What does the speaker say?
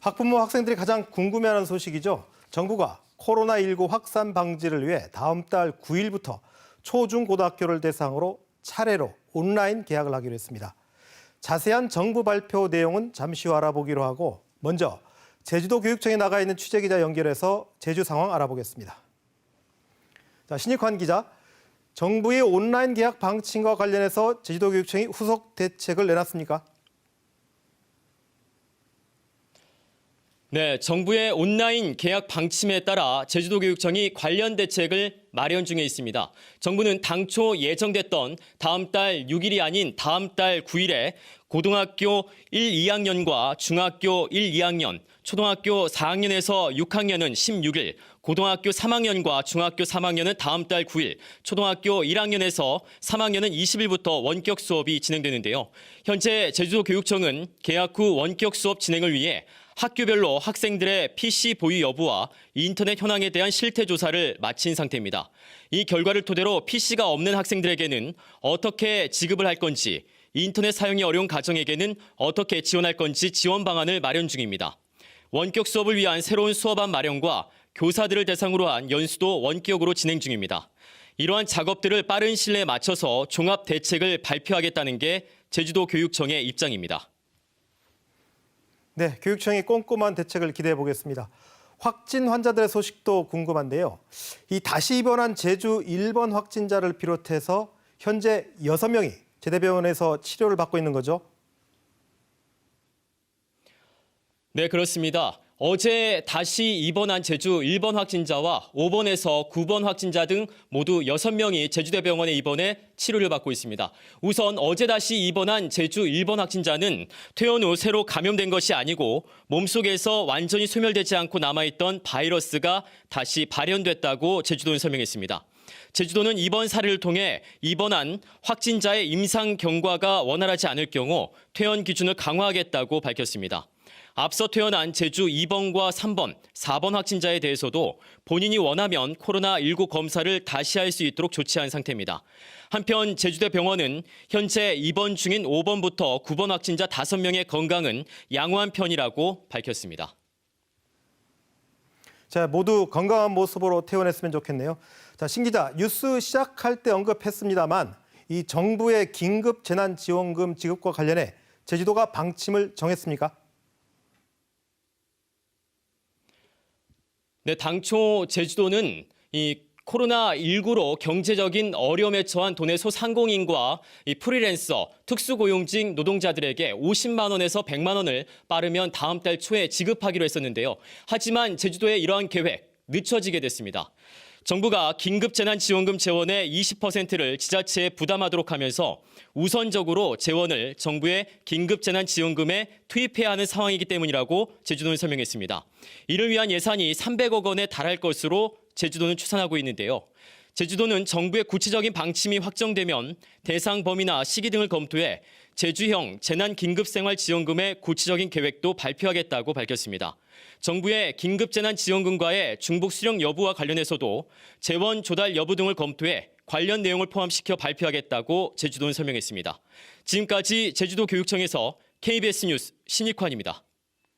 학부모 학생들이 가장 궁금해하는 소식이죠. 정부가 코로나19 확산 방지를 위해 다음 달 9일부터 초중 고등학교를 대상으로 차례로 온라인 개학을 하기로 했습니다. 자세한 정부 발표 내용은 잠시 후 알아보기로 하고 먼저 제주도 교육청에 나가 있는 취재기자 연결해서 제주 상황 알아보겠습니다. 자, 신익환 기자, 정부의 온라인 개학 방침과 관련해서 제주도 교육청이 후속 대책을 내놨습니까? 네, 정부의 온라인 계약 방침에 따라 제주도 교육청이 관련 대책을 마련 중에 있습니다. 정부는 당초 예정됐던 다음 달 6일이 아닌 다음 달 9일에 고등학교 1, 2학년과 중학교 1, 2학년, 초등학교 4학년에서 6학년은 16일, 고등학교 3학년과 중학교 3학년은 다음 달 9일, 초등학교 1학년에서 3학년은 20일부터 원격 수업이 진행되는데요. 현재 제주도 교육청은 개학 후 원격 수업 진행을 위해 학교별로 학생들의 PC 보유 여부와 인터넷 현황에 대한 실태 조사를 마친 상태입니다. 이 결과를 토대로 PC가 없는 학생들에게는 어떻게 지급을 할 건지, 인터넷 사용이 어려운 가정에게는 어떻게 지원할 건지 지원 방안을 마련 중입니다. 원격 수업을 위한 새로운 수업안 마련과 교사들을 대상으로 한 연수도 원격으로 진행 중입니다. 이러한 작업들을 빠른 시일에 맞춰서 종합 대책을 발표하겠다는 게 제주도 교육청의 입장입니다. 네, 교육청이 꼼꼼한 대책을 기대해 보겠습니다. 확진 환자들의 소식도 궁금한데요. 이 다시 입원한 제주 1번 확진자를 비롯해서 현재 6명이 제대병원에서 치료를 받고 있는 거죠. 네, 그렇습니다. 어제 다시 입원한 제주 1번 확진자와 5번에서 9번 확진자 등 모두 6명이 제주대병원에 입원해 치료를 받고 있습니다. 우선 어제 다시 입원한 제주 1번 확진자는 퇴원 후 새로 감염된 것이 아니고 몸속에서 완전히 소멸되지 않고 남아있던 바이러스가 다시 발현됐다고 제주도는 설명했습니다. 제주도는 이번 사례를 통해 입원한 확진자의 임상 경과가 원활하지 않을 경우 퇴원 기준을 강화하겠다고 밝혔습니다. 앞서 퇴원한 제주 2번과 3번, 4번 확진자에 대해서도 본인이 원하면 코로나19 검사를 다시 할 수 있도록 조치한 상태입니다. 한편 제주대 병원은 현재 입원 중인 5번부터 9번 확진자 5명의 건강은 양호한 편이라고 밝혔습니다. 자, 모두 건강한 모습으로 퇴원했으면 좋겠네요. 자, 신 기자, 뉴스 시작할 때 언급했습니다만 이 정부의 긴급 재난 지원금 지급과 관련해 제주도가 방침을 정했습니까? 네, 당초 제주도는 이 코로나19로 경제적인 어려움에 처한 도내 소상공인과 이 프리랜서, 특수고용직 노동자들에게 50만 원에서 100만 원을 빠르면 다음 달 초에 지급하기로 했었는데요. 하지만 제주도의 이러한 계획 늦춰지게 됐습니다. 정부가 긴급재난지원금 재원의 20%를 지자체에 부담하도록 하면서 우선적으로 재원을 정부의 긴급재난지원금에 투입해야 하는 상황이기 때문이라고 제주도는 설명했습니다. 이를 위한 예산이 300억 원에 달할 것으로 제주도는 추산하고 있는데요. 제주도는 정부의 구체적인 방침이 확정되면 대상 범위나 시기 등을 검토해 제주형 재난 긴급 생활 지원금의 구체적인 계획도 발표하겠다고 밝혔습니다. 정부의 긴급 재난 지원금과의 중복 수령 여부와 관련해서도 재원 조달 여부 등을 검토해 관련 내용을 포함시켜 발표하겠다고 제주도는 설명했습니다. 지금까지 제주도 교육청에서 KBS 뉴스 신익환입니다.